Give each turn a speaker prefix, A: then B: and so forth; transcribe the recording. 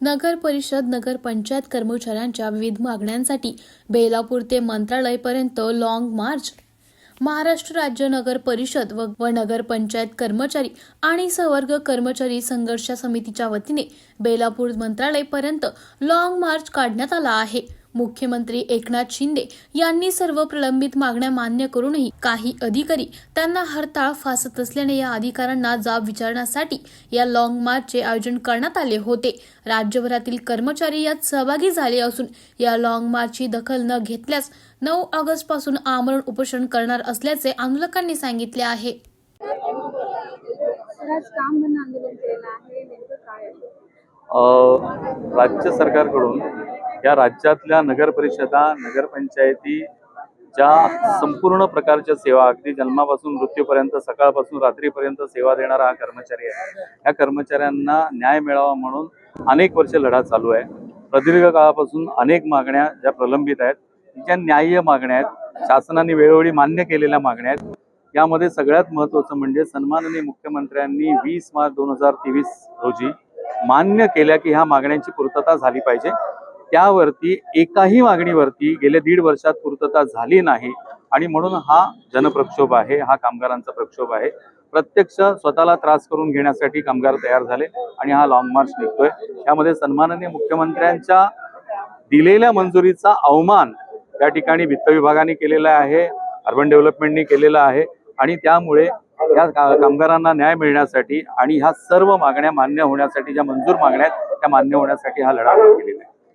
A: नगर परिषद नगरपंचायत कर्मचाऱ्यांच्या विविध मागण्यांसाठी बेलापूर ते मंत्रालयपर्यंत लाँग मार्च महाराष्ट्र राज्य नगर परिषद व व कर्मचारी आणि सवर्ग कर्मचारी संघर्ष समितीच्या वतीने बेलापूर मंत्रालयपर्यंत लाँग मार्च काढण्यात आला आहे. मुख्यमंत्री एकनाथ शिंदे यांनी सर्व प्रलंबित मागण्या मान्य करूनही काही अधिकारी त्यांना हरताळ फासत असल्याने या अधिकाऱ्यांना जाब विचारण्यासाठी या लॉंग मार्चचे आयोजन करण्यात आले होते. राज्यभरातील कर्मचारी यात सहभागी झाले असून या लॉंग मार्चची दखल न घेतल्यास नऊ ऑगस्टपासून आमरण उपोषण करणार असल्याचे आंदोलकांनी सांगितले आहे.
B: तर आज काम बंद आंदोलन केलेलं आहे? नेमकं काय आहे?
C: अ, राज्य सरकारकडून या राज्यातल्या नगर परिषदा नगरपंचायती ज्या संपूर्ण प्रकारच्या सेवा अगदी जन्मापासून मृत्यूपर्यंत सकाळपासून रात्रीपर्यंत सेवा देणारा हा कर्मचारी आहे. या कर्मचाऱ्यांना न्याय मिळावा म्हणून अनेक वर्ष लढा चालू आहे. प्रदीर्घ काळापासून अनेक मागण्या ज्या प्रलंबित आहेत ज्या न्याय्य मागण्या आहेत शासनाने वेळोवेळी मान्य केलेल्या मागण्या आहेत. यामध्ये सगळ्यात महत्त्वाचं म्हणजे सन्माननीय मुख्यमंत्र्यांनी वीस मार्च दोन हजार तेवीस रोजी मान्य केल्या की ह्या मागण्यांची पूर्तता झाली पाहिजे. त्यावरती एकाही मागणीवरती गेल्या दीड वर्षात पूर्तता झाली नाही. आणि म्हणून हा जनप्रक्षोभ आहे हा कामगारांचा प्रक्षोभ आहे. प्रत्यक्ष स्वतःला त्रास करून घेण्यासाठी कामगार तयार झाले आणि हा लॉंग मार्च निघतोय. यामध्ये सन्माननीय मुख्यमंत्र्यांच्या दिलेल्या मंजुरीचा अवमान त्या ठिकाणी वित्त विभागाने केलेला आहे अर्बन डेव्हलपमेंटने केलेला आहे. आणि त्यामुळे या कामगारांना न्याय मिळण्यासाठी आणि ह्या सर्व मागण्या मान्य होण्यासाठी ज्या मंजूर मागण्या आहेत त्या मान्य होण्यासाठी हा लढा केलेला आहे.